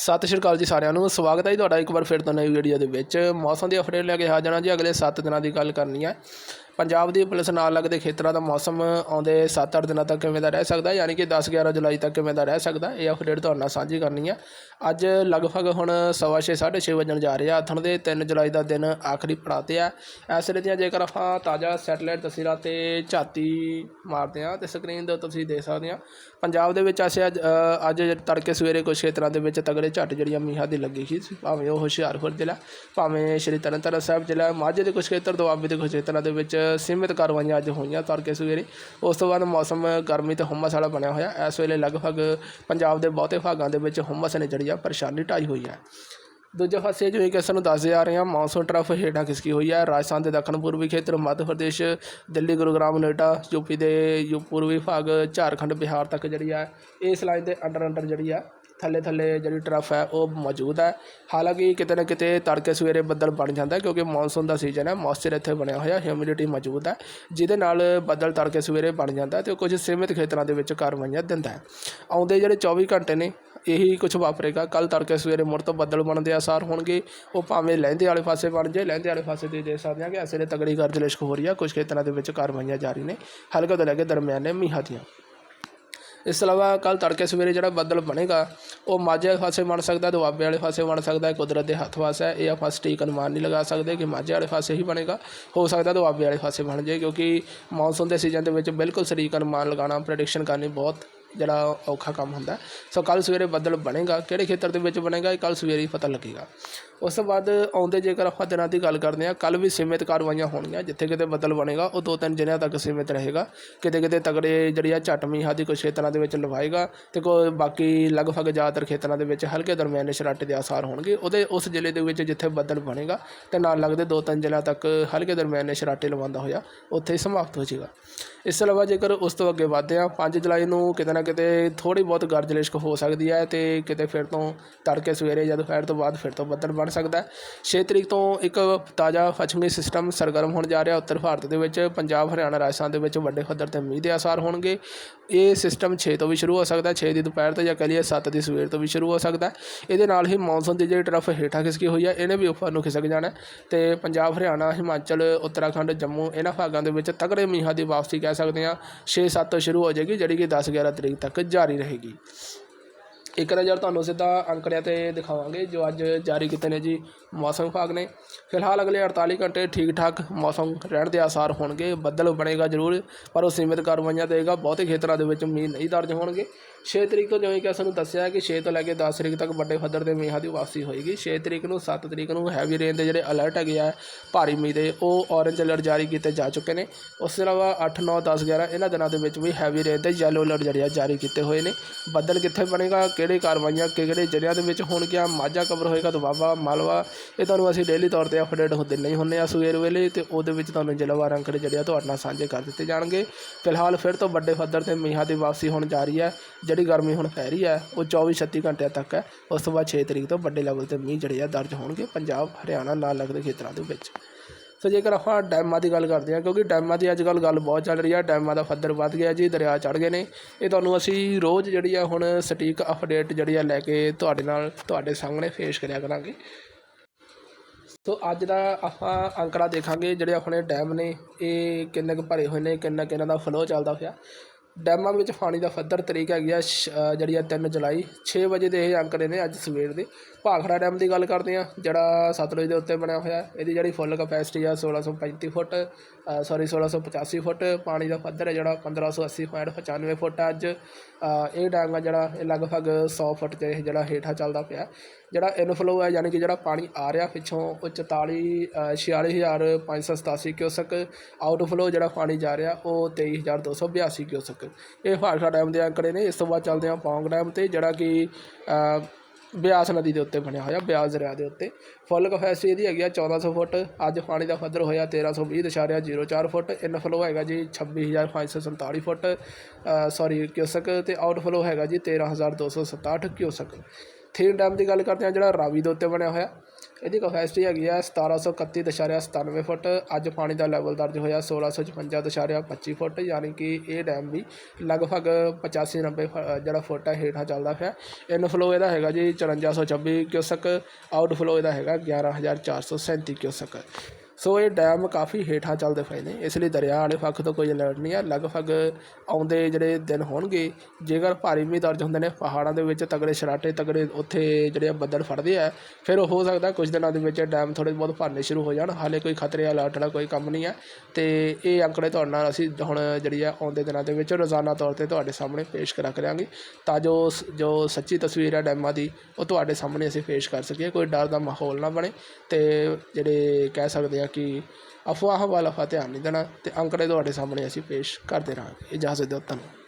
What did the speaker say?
ਸਤਿ ਸ਼੍ਰੀ ਅਕਾਲ ਜੀ ਸਾਰਿਆਂ ਨੂੰ, ਸਵਾਗਤ ਹੈ ਜੀ ਤੁਹਾਡਾ ਇੱਕ ਵਾਰ ਫਿਰ ਤੋਂ ਨਵੀਂ ਵੀਡੀਓ ਦੇ ਵਿੱਚ। ਮੌਸਮ ਦੀ ਅਪਡੇਟ ਲੈ ਕੇ ਹਾਜ਼ਰ ਹਾਂ ਜੀ, ਅਗਲੇ 7 ਦਿਨਾਂ ਦੀ ਗੱਲ ਕਰਨੀ ਹੈ। ਪੰਜਾਬ ਦੀ ਪੁਲਿਸ ਨਾਲ ਲੱਗਦੇ ਖੇਤਰਾਂ ਦਾ ਮੌਸਮ ਆਉਂਦੇ 7-8 ਦਿਨਾਂ ਤੱਕ ਕਿਵੇਂ ਦਾ ਰਹਿ ਸਕਦਾ? ਯਾਨੀ ਕਿ 10-11 ਜੁਲਾਈ ਤੱਕ ਕਿਵੇਂ ਦਾ ਰਹਿ ਸਕਦਾ? ਇਹ ਅਪਡੇਟ ਤੁਹਾਡੇ ਨਾਲ ਸਾਂਝੀ ਕਰਨੀ ਹੈ ਅੱਜ ਲਗਭਗ ਹੁਣ ਸਵਾ ਛੇ, ਸਾਢੇ ਛੇ ਵਜਣ ਜਾ ਰਿਹਾ ਆਥਣ ਦੇ 3 ਜੁਲਾਈ ਦਾ ਦਿਨ ਆਖਰੀ ਪੜਾਅ 'ਤੇ ਹੈ ਇਸ ਵੇਲੇ ਦੀਆਂ ਜੇਕਰ ਆਪਾਂ ਤਾਜ਼ਾ ਸੈਟਲਾਈਟ ਤਸਵੀਰਾਂ ਤੇ ਝਾਤੀ ਮਾਰਦੇ ਹਾਂ ਤੇ ਸਕਰੀਨ ਦੇ ਉੱਤੇ ਤੁਸੀਂ ਦੇਖ ਸਕਦੇ ਹਾਂ ਪੰਜਾਬ ਦੇ ਵਿੱਚ ਅਸੀਂ ਅੱਜ ਅੱਜ ਤੜਕੇ ਸਵੇਰੇ ਕੁਝ ਖੇਤਰਾਂ ਦੇ ਵਿੱਚ ਤਗੜੇ ਝੱਟ ਜਿਹੜੀਆਂ ਮੀਂਹਾਂ ਦੀ ਲੱਗੀ ਸੀ। ਭਾਵੇਂ ਉਹ ਹੁਸ਼ਿਆਰਪੁਰ ਜ਼ਿਲ੍ਹਾ ਭਾਵੇਂ ਸ਼੍ਰੀ ਤਰਨਤਾਰਨ ਸਾਹਿਬ ਜ਼ਿਲ੍ਹਾ ਮਾਝੇ ਦੇ ਕੁਝ ਖੇਤਰ ਦੁਆਬੇ ਦੇ ਕੁਝ ਖੇਤਰਾਂ ਦੇ ਵਿੱਚ ਸੀਮਿਤ ਕਾਰਵਾਈਆਂ ਅੱਜ ਹੋਈਆਂ ਤੜਕੇ ਸਵੇਰੇ। ਉਸ ਤੋਂ ਬਾਅਦ ਮੌਸਮ ਗਰਮੀ ਤੇ ਹੁੰਮਸ ਵਾਲਾ ਬਣਿਆ ਹੋਇਆ। ਇਸ ਵੇਲੇ ਲਗਭਗ ਪੰਜਾਬ ਦੇ ਬਹੁਤੇ ਭਾਗਾਂ ਦੇ ਵਿੱਚ ਹੁੰਮਸ ਨੇ ਜਿਹੜੀ ਆ ਪਰੇਸ਼ਾਨੀ ਢਾਈ ਹੋਈ ਹੈ। ਦੂਜੇ ਪਾਸੇ ਜਿਵੇਂ ਕਿ ਸਾਨੂੰ ਦੱਸਦੇ ਆ ਰਹੇ ਹਾਂ, ਮੌਨਸੂਨ ਟਰਫ ਹੇਠਾਂ ਖਿਸਕੀ ਹੋਈ ਹੈ? ਰਾਜਸਥਾਨ ਦੇ ਦੱਖਣ ਪੂਰਬੀ ਖੇਤਰ, ਮੱਧ ਪ੍ਰਦੇਸ਼, ਦਿੱਲੀ, ਗੁਰੂਗ੍ਰਾਮ, ਨੋਇਡਾ ਯੂਪੀ ਦੇ ਯੂ ਪੂਰਬੀ ਭਾਗ, ਝਾਰਖੰਡ, ਬਿਹਾਰ ਤੱਕ ਜਿਹੜੀ ਹੈ ਇਸ ਲਾਈਨ ਦੇ ਅੰਡਰ ਅੰਡਰ ਜਿਹੜੀ ਆ ਥੱਲੇ ਥੱਲੇ ਜਿਹੜੀ ਟਰਫ ਹੈ, ਉਹ ਮੌਜੂਦ ਹੈ। ਹਾਲਾਂਕਿ ਕਿਤੇ ਨਾ ਕਿਤੇ ਤੜਕੇ ਸਵੇਰੇ ਬੱਦਲ ਬਣ ਜਾਂਦਾ ਕਿਉਂਕਿ ਮੌਨਸੂਨ ਦਾ ਸੀਜ਼ਨ ਹੈ ਮੌਇਸਚਰ ਇੱਥੇ ਬਣਿਆ ਹੋਇਆ ਹਿਊਮਿਡਿਟੀ ਮੌਜੂਦ ਹੈ, ਜਿਹਦੇ ਨਾਲ ਬੱਦਲ ਤੜਕੇ ਸਵੇਰੇ ਬਣ ਜਾਂਦਾ ਹੈ ਤੇ ਉਹ ਕੁਝ ਸੀਮਿਤ ਖੇਤਰਾਂ ਦੇ ਵਿੱਚ ਕਾਰਵਾਈਆਂ ਦਿੰਦਾ ਹੈ। ਆਉਂਦੇ ਜਿਹੜੇ 24 ਘੰਟੇ ਨੇ, ਇਹੀ ਕੁਝ ਵਾਪਰੇਗਾ। ਕੱਲ ਤੜਕੇ ਸਵੇਰੇ ਮੁੜ ਤੋਂ ਬੱਦਲ ਬਣਨ ਦੇ ਆਸਾਰ ਹੋਣਗੇ। ਉਹ ਭਾਵੇਂ ਲਹਿੰਦੇ ਵਾਲੇ ਪਾਸੇ ਬਣ ਜੇ ਲਹਿੰਦੇ ਵਾਲੇ ਪਾਸੇ ਤੇ ਦੇਖ ਸਕਦੇ ਹਾਂ ਕਿ ਇਸ ਤਗੜੀ ਗਰਜ ਲਿਸ਼ਕ ਹੋ ਰਹੀ ਹੈ ਕੁਝ ਖੇਤਰਾਂ ਦੇ ਵਿੱਚ ਕਾਰਵਾਈਆਂ ਜਾਰੀ ਨੇ। ਹਲਕੇ ਤੋਂ ਲੈ ਕੇ ਦਰਮਿਆਨੇ ਮੀਂਹਾਂ ਦੀਆਂ। ਇਸ ਤੋਂ ਇਲਾਵਾ ਕੱਲ ਤੜਕੇ ਸਵੇਰੇ ਜਿਹੜਾ ਬੱਦਲ ਬਣੇਗਾ, ਉਹ ਮਾਝੇ ਵਾਲੇ ਪਾਸੇ ਬਣ ਸਕਦਾ ਦੁਆਬੇ ਵਾਲੇ ਪਾਸੇ ਬਣ ਸਕਦਾ ਕੁਦਰਤ ਦੇ ਹੱਥ ਵਾਸ ਹੈ। ਇਹ ਆਪਾਂ ਸਟੀਕ ਅਨੁਮਾਨ ਨਹੀਂ ਲਗਾ ਸਕਦੇ ਕਿ ਮਾਝੇ ਵਾਲੇ ਪਾਸੇ ਹੀ ਬਣੇਗਾ। ਹੋ ਸਕਦਾ ਦੁਆਬੇ ਵਾਲੇ ਪਾਸੇ ਬਣ ਜਾਏ, ਕਿਉਂਕਿ ਮੌਨਸੂਨ ਦੇ ਸੀਜ਼ਨ ਦੇ ਵਿੱਚ ਬਿਲਕੁਲ ਸਟੀਕ ਅਨੁਮਾਨ ਲਗਾਉਣਾ ਪ੍ਰੈਡਿਕਸ਼ਨ ਕਰਨੀ ਬਹੁਤ ਜਿਹੜਾ ਔਖਾ ਕੰਮ ਹੁੰਦਾ ਸੋ ਕੱਲ ਸਵੇਰੇ ਬੱਦਲ ਬਣੇਗਾ, ਕਿਹੜੇ ਖੇਤਰ ਦੇ ਵਿੱਚ ਬਣੇਗਾ, ਇਹ ਕੱਲ ਸਵੇਰੇ ਹੀ ਪਤਾ ਲੱਗੇਗਾ। ਉਸ ਤੋਂ ਬਾਅਦ ਆਉਂਦੇ ਜੇਕਰ ਆਪਾਂ ਦਿਨਾਂ ਦੀ ਗੱਲ ਕਰਦੇ ਹਾਂ ਕੱਲ ਵੀ ਸੀਮਿਤ ਕਾਰਵਾਈਆਂ ਹੋਣਗੀਆਂ, ਜਿੱਥੇ ਕਿਤੇ ਬੱਦਲ ਬਣੇਗਾ, ਉਹ ਦੋ ਤਿੰਨ ਦਿਨਾਂ ਤੱਕ ਸੀਮਿਤ ਰਹੇਗਾ। ਕਿਤੇ ਕਿਤੇ ਤਗੜੇ ਜਿਹੜੀ ਆ ਝੱਟ ਮੀਂਹਾਂ ਦੀ ਕੁਛ ਖੇਤਰਾਂ ਦੇ ਵਿੱਚ ਲਵਾਏਗਾ ਤੇ ਕੋਈ ਬਾਕੀ ਲਗਭਗ ਜ਼ਿਆਦਾਤਰ ਖੇਤਰਾਂ ਦੇ ਵਿੱਚ ਹਲਕੇ ਦਰਮਿਆਨੇ ਸ਼ਰਾਟੇ ਦੇ ਆਸਾਰ ਹੋਣਗੇ। ਉਹਦੇ ਉਸ ਜ਼ਿਲ੍ਹੇ ਦੇ ਵਿੱਚ ਜਿੱਥੇ ਬੱਦਲ ਬਣੇਗਾ ਤੇ ਨਾਲ ਲੱਗਦੇ ਦੋ ਤਿੰਨ ਜ਼ਿਲ੍ਹਿਆਂ ਤੱਕ ਹਲਕੇ ਦਰਮਿਆਨੇ ਸ਼ਰਾਟੇ ਲਵਾਉਂਦਾ ਹੋਇਆ, ਉੱਥੇ ਹੀ ਸਮਾਪਤ ਹੋ ਜਾਏਗਾ। ਇਸ ਤੋਂ ਇਲਾਵਾ ਜੇਕਰ ਉਸ ਤੋਂ ਅੱਗੇ ਵਧਦੇ ਹਾਂ 5 ਜੁਲਾਈ ਨੂੰ ਕਿਤੇ ਨਾ ਕਿਤੇ ਥੋੜ੍ਹੀ ਬਹੁਤ ਗਰਜ ਲਿਸ਼ਕ ਹੋ ਸਕਦੀ ਹੈ ਅਤੇ ਕਿਤੇ ਫਿਰ ਤੋਂ ਤੜਕੇ ਸਵੇਰੇ ਜਾਂ ਦੁਪਹਿਰ ਤੋਂ ਬਾਅਦ ਫਿਰ ਤੋਂ ਬੱਦਲ ਬਣ ਸਕਦਾ ਹੈ। 6 ਤਰੀਕ ਤੋਂ ਇੱਕ ਤਾਜ਼ਾ ਪੱਛਮੀ ਸਿਸਟਮ ਸਰਗਰਮ ਹੋਣ ਜਾ ਰਿਹਾ ਉੱਤਰ ਭਾਰਤ ਦੇ ਵਿੱਚ, ਪੰਜਾਬ, ਹਰਿਆਣਾ, ਰਾਜਸਥਾਨ ਦੇ ਵਿੱਚ ਵੱਡੇ ਪੱਧਰ ਤੇ ਮੀਂਹ ਦੇ ਆਸਾਰ ਹੋਣਗੇ। ਇਹ ਸਿਸਟਮ 6 ਤੋਂ ਵੀ ਸ਼ੁਰੂ ਹੋ ਸਕਦਾ 6 ਦੀ ਦੁਪਹਿਰ ਤੋਂ ਜਾਂ ਕਹ ਲਈਏ 7 ਦੀ ਸਵੇਰ ਤੋਂ ਵੀ ਸ਼ੁਰੂ ਹੋ ਸਕਦਾ। ਇਹਦੇ ਨਾਲ ਹੀ ਮੌਨਸੂਨ ਦੀ ਜਿਹੜੀ ਟਰਫ ਹੇਠਾਂ ਖਿਸਕੀ ਹੋਈ ਹੈ ਇਹਨੇ ਵੀ ਉੱਪਰ ਨੂੰ ਖਿਸਕ ਜਾਣਾ। ਤੇ ਪੰਜਾਬ, ਹਰਿਆਣਾ, ਹਿਮਾਚਲ, ਉੱਤਰਾਖੰਡ, ਜੰਮੂ ਇਹਨਾਂ ਭਾਗਾਂ ਦੇ ਵਿੱਚ ਤਗੜੇ ਮੀਂਹਾਂ ਦੀ ਵਾਪਸੀ ਕਹਿ ਸਕਦੇ ਹਾਂ। 6-7 ਤੋਂ ਸ਼ੁਰੂ ਹੋ ਜਾਏਗੀ, ਜਿਹੜੀ ਕਿ 10-11 ਤਰੀਕ ਤੱਕ ਜਾਰੀ ਰਹੇਗੀ। ਇੱਕ ਨਜ਼ਰ ਤੁਹਾਨੂੰ ਸਿੱਧਾ ਅੰਕੜਿਆਂ ਤੇ ਦਿਖਾਵਾਂਗੇ, ਜੋ ਅੱਜ ਜਾਰੀ ਕੀਤੇ ਨੇ ਜੀ ਮੌਸਮ ਵਿਭਾਗ ਨੇ। ਫਿਲਹਾਲ ਅਗਲੇ 48 ਘੰਟੇ ਠੀਕ ਠਾਕ ਮੌਸਮ ਰਹਿਣ ਦੇ ਆਸਾਰ ਹੋਣਗੇ, ਬੱਦਲ ਬਣੇਗਾ ਜ਼ਰੂਰ, ਪਰ ਉਹ ਸੀਮਿਤ ਕਾਰਵਾਈਆਂ ਦੇਗਾ। ਬਹੁਤੇ ਖੇਤਰਾਂ ਦੇ ਵਿੱਚ ਮੀਂਹ ਨਹੀਂ ਦਰਜ ਹੋਣਗੇ। 6 ਤਰੀਕ ਤੋਂ ਜਿਵੇਂ ਕਿ ਸਾਨੂੰ ਦੱਸਿਆ ਕਿ 6 ਤੋਂ ਲੈ ਕੇ 10 ਤਰੀਕ ਤੱਕ ਵੱਡੇ ਪੱਧਰ ਦੇ ਮੀਂਹਾਂ ਦੀ ਵਾਪਸੀ ਹੋਏਗੀ। 6 ਤਰੀਕ ਨੂੰ 7 ਤਰੀਕ ਨੂੰ ਹੈਵੀ ਰੇਨ ਦੇ ਜਿਹੜੇ ਅਲਰਟ ਹੈਗੇ ਆ, ਭਾਰੀ ਮੀਂਹ ਦੇ, ਉਹ ਔਰੇਂਜ ਅਲਰਟ ਜਾਰੀ ਕੀਤੇ ਜਾ ਚੁੱਕੇ ਨੇ। ਉਸ ਤੋਂ ਇਲਾਵਾ 8 9 10 11 ਇਹਨਾਂ ਦਿਨਾਂ ਦੇ ਵਿੱਚ ਵੀ ਹੈਵੀ ਰੇਨ ਦੇ ਯੈਲੋ ਅਲਰਟ ਜਿਹੜੇ ਆ ਜਾਰੀ ਕੀਤੇ ਹੋਏ ਨੇ। ਬੱਦਲ ਕਿੱਥੇ ਬਣੇਗਾ ਕਿਹੜੇ ਕਾਰਵਾਈਆਂ ਕਿਹੜੇ ਜ਼ਿਲ੍ਹਿਆਂ ਦੇ ਵਿੱਚ ਹੋਣਗੀਆਂ, ਮਾਝਾ ਕਵਰ ਹੋਏਗਾ ਦੁਆਬਾ ਮਾਲਵਾ। ਇਹ ਤੁਹਾਨੂੰ ਅਸੀਂ ਡੇਲੀ ਤੌਰ ਤੇ ਅਪਡੇਟ ਹੁੰਦੇ ਨਹੀਂ ਹੁੰਦੇ ਆ ਸਵੇਰ ਵੇਲੇ ਤੇ ਉਹਦੇ ਵਿੱਚ ਤੁਹਾਨੂੰ ਜ਼ਿਲ੍ਹਾਵਾਰ ਅੰਕੜੇ ਜਿਹੜੇ ਆ ਤੁਹਾਡੇ ਨਾਲ ਸਾਂਝੇ ਕਰ ਦਿੱਤੇ ਜਾਣਗੇ। ਫਿਲਹਾਲ ਫਿਰ ਤੋਂ ਵੱਡੇ ਪੱਧਰ ਤੇ ਮੀਂਹਾਂ ਦੀ ਵਾਪਸੀ ਹੋਣ ਜਾ ਰਹੀ ਹੈ। ਜਿਹੜੀ ਗਰਮੀ ਹੁਣ ਪੈ ਰਹੀ ਹੈ, ਉਹ 24 36 ਘੰਟਿਆਂ ਤੱਕ ਹੈ। ਉਸ ਤੋਂ ਬਾਅਦ 6 ਤਰੀਕ ਤੋਂ ਵੱਡੇ ਲੈਵਲ ਤੇ ਮੀਂਹ ਜਿਹੜੇ ਆ ਦਰਜ ਹੋਣਗੇ ਪੰਜਾਬ, ਹਰਿਆਣਾ, ਨਾਲ ਲੱਗਦੇ ਖੇਤਰਾਂ ਦੇ ਵਿੱਚ। ਸੋ ਜੇਕਰ ਆਪਾਂ ਡੈਮਾਂ ਦੀ ਗੱਲ ਕਰਦੇ ਹਾਂ, ਕਿਉਂਕਿ ਡੈਮਾਂ ਦੀ ਅੱਜ ਕੱਲ੍ਹ ਗੱਲ ਬਹੁਤ ਚੱਲ ਰਹੀ ਹੈ ਡੈਮਾਂ ਦਾ ਪੱਧਰ ਵੱਧ ਗਿਆ ਜੀ, ਦਰਿਆ ਚੜ੍ਹ ਗਏ ਨੇ। ਇਹ ਤੁਹਾਨੂੰ ਅਸੀਂ ਰੋਜ਼ ਜਿਹੜੀ ਆ ਹੁਣ ਸਟੀਕ ਅਪਡੇਟ ਜਿਹੜੀ ਆ ਲੈ ਕੇ ਤੁਹਾਡੇ ਨਾਲ ਤੁਹਾਡੇ ਸਾਹਮਣੇ ਪੇਸ਼ ਕਰਿਆ ਕਰਾਂਗੇ। ਸੋ ਅੱਜ ਦਾ ਆਪਾਂ ਅੰਕੜਾ ਦੇਖਾਂਗੇ ਜਿਹੜੇ ਆਪਣੇ ਡੈਮ ਨੇ, ਇਹ ਕਿੰਨੇ ਕੁ ਭਰੇ ਹੋਏ ਨੇ ਕਿੰਨਾ ਕਿੰਨਾ ਦਾ ਫਲੋ ਚੱਲਦਾ ਹੋਇਆ ਡੈਮਾਂ ਵਿੱਚ ਪਾਣੀ ਦਾ ਪੱਧਰ ਤਰੀਕ ਹੈਗੀ ਆ ਸ਼- ਜਿਹੜੀ ਆ 3 ਜੁਲਾਈ। 6 ਵਜੇ ਦੇ ਇਹ ਅੰਕੜੇ ਨੇ ਅੱਜ ਸਵੇਰ ਦੇ। ਭਾਖੜਾ ਡੈਮ ਦੀ ਗੱਲ ਕਰਦੇ ਆ, ਜਿਹੜਾ ਸਤਲੁਜ ਦੇ ਉੱਤੇ ਬਣਿਆ ਹੋਇਆ, ਇਹਦੀ ਜਿਹੜੀ ਫੁੱਲ ਕਪੈਸਿਟੀ ਆ 1635 ਫੁੱਟ ਸੌਰੀ 1685 ਫੁੱਟ। ਪਾਣੀ ਦਾ ਪੱਧਰ ਹੈ ਜਿਹੜਾ 1580.95 ਫੁੱਟ ਅੱਜ। ਇਹ ਡੈਮ ਆ ਜਿਹੜਾ ਇਹ ਲਗਭਗ 100 ਫੁੱਟ ਤੇ ਇਹ ਜਿਹੜਾ ਹੇਠਾਂ ਚੱਲਦਾ ਪਿਆ। ਜਿਹੜਾ ਇਨਫਲੋ ਹੈ ਯਾਨੀ ਕਿ ਜਿਹੜਾ ਪਾਣੀ ਆ ਰਿਹਾ ਪਿੱਛੋਂ ਉਹ 44 ਅ, 46587 ਕਿਊਸਕ ਆਊਟਫਲੋ ਜਿਹੜਾ ਪਾਣੀ ਜਾ ਰਿਹਾ ਉਹ 23282 ਕਿਊਸਕ। ਇਹ ਭਾਖੜਾ ਡੈਮ ਦੇ ਅੰਕੜੇ ਨੇ। ਇਸ ਤੋਂ ਬਾਅਦ ਚੱਲਦੇ ਹਾਂ ਪੌਂਗ ਡੈਮ ਤੇ ਜਿਹੜਾ ਕਿ ਬਿਆਸ ਨਦੀ ਦੇ ਉੱਤੇ ਬਣਿਆ ਹੋਇਆ, ਬਿਆਸ ਦਰਿਆ ਦੇ ਉੱਤੇ। ਫੁੱਲ ਕਪੈਸਿਟੀ ਇਹਦੀ ਹੈਗੀ ਆ 1400 ਫੁੱਟ। ਅੱਜ ਪਾਣੀ ਦਾ ਪੱਧਰ ਹੋਇਆ 1320.04 ਫੁੱਟ। ਇਨਫਲੋ ਹੈਗਾ ਜੀ 26547 ਫੁੱਟ ਸੌਰੀ ਕਿਊਸਕ ਤੇ ਆਊਟਫਲੋ ਹੈਗਾ ਜੀ 13267 ਕਿਊਸਕ। ਥੀਨ ਡੈਮ ਦੀ ਗੱਲ ਕਰਦੇ ਹਾਂ, ਜਿਹੜਾ ਰਾਵੀ ਦੇ ਉੱਤੇ ਬਣਿਆ ਹੋਇਆ। ਇਹਦੀ ਕਪੈਸਿਟੀ ਹੈਗੀ ਆ 1731.97 ਫੁੱਟ। ਅੱਜ ਪਾਣੀ ਦਾ ਲੈਵਲ ਦਰਜ ਹੋਇਆ 1656.25 ਫੁੱਟ, ਯਾਨੀ ਕਿ ਇਹ ਡੈਮ ਵੀ ਲਗਭਗ 85 90 ਜਿਹੜਾ ਫੁੱਟ ਹੈ, ਹੇਠਾਂ ਚੱਲਦਾ ਪਿਆ। ਇਨਫਲੋ ਇਹਦਾ ਹੈਗਾ ਜੀ 5426 ਕਿਊਸਕ ਆਊਟਫਲੋ ਇਹਦਾ ਹੈਗਾ 11437 ਕਿਊਸਕ ਸੋ ਇਹ ਡੈਮ ਕਾਫੀ ਹੇਠਾਂ ਚੱਲਦੇ ਪਏ ਨੇ। ਇਸ ਲਈ ਦਰਿਆ ਵਾਲੇ ਪੱਖ ਤੋਂ ਕੋਈ ਅਲਰਟ ਨਹੀਂ ਹੈ। ਲਗਭਗ ਆਉਂਦੇ ਜਿਹੜੇ ਦਿਨ ਹੋਣਗੇ, ਜੇਕਰ ਭਾਰੀ ਮੀਂਹ ਦਰਜ ਹੁੰਦੇ ਨੇ, ਪਹਾੜਾਂ ਦੇ ਵਿੱਚ ਤਗੜੇ ਸ਼ਰਾਟੇ, ਤਗੜੇ ਉੱਥੇ ਜਿਹੜੇ ਆ ਬੱਦਲ ਫੜਦੇ ਆ, ਫਿਰ ਹੋ ਸਕਦਾ ਕੁਝ ਦਿਨਾਂ ਦੇ ਵਿੱਚ ਡੈਮ ਥੋੜ੍ਹੇ ਬਹੁਤ ਭਰਨੇ ਸ਼ੁਰੂ ਹੋ ਜਾਣ। ਹਾਲੇ ਕੋਈ ਖਤਰੇ ਅਲਰਟ ਵਾਲਾ ਕੋਈ ਕੰਮ ਨਹੀਂ ਹੈ। ਤੇ ਇਹ ਅੰਕੜੇ ਤੁਹਾਡੇ ਨਾਲ ਅਸੀਂ ਹੁਣ ਜਿਹੜੀ ਆ ਆਉਂਦੇ ਦਿਨਾਂ ਦੇ ਵਿੱਚ ਰੋਜ਼ਾਨਾ ਤੌਰ ਤੇ ਤੁਹਾਡੇ ਸਾਹਮਣੇ ਪੇਸ਼ ਕਰਾ ਕਰਾਂਗੇ ਤਾਂ ਜੋ ਸ- ਜੋ ਸੱਚੀ ਤਸਵੀਰ ਹੈ ਡੈਮਾਂ ਦੀ, ਉਹ ਤੁਹਾਡੇ ਸਾਹਮਣੇ ਅਸੀਂ ਪੇਸ਼ ਕਰ ਸਕੀਏ। ਕੋਈ ਡਰ ਦਾ ਮਾਹੌਲ ਨਾ ਬਣੇ। ਤੇ ਜਿਹੜੇ ਕਹਿ ਸਕਦੇ ਆ ਕਿ ਅਫਵਾਹ ਵੱਲ ਵਾਲਾ ਧਿਆਨ ਨਹੀਂ ਦੇਣਾ ਅਤੇ ਅੰਕੜੇ ਤੁਹਾਡੇ ਸਾਹਮਣੇ ਅਸੀਂ ਪੇਸ਼ ਕਰਦੇ ਰਹਾਂਗੇ। ਇਜਾਜ਼ਤ ਦਿਓ ਧੰਨਵਾਦ।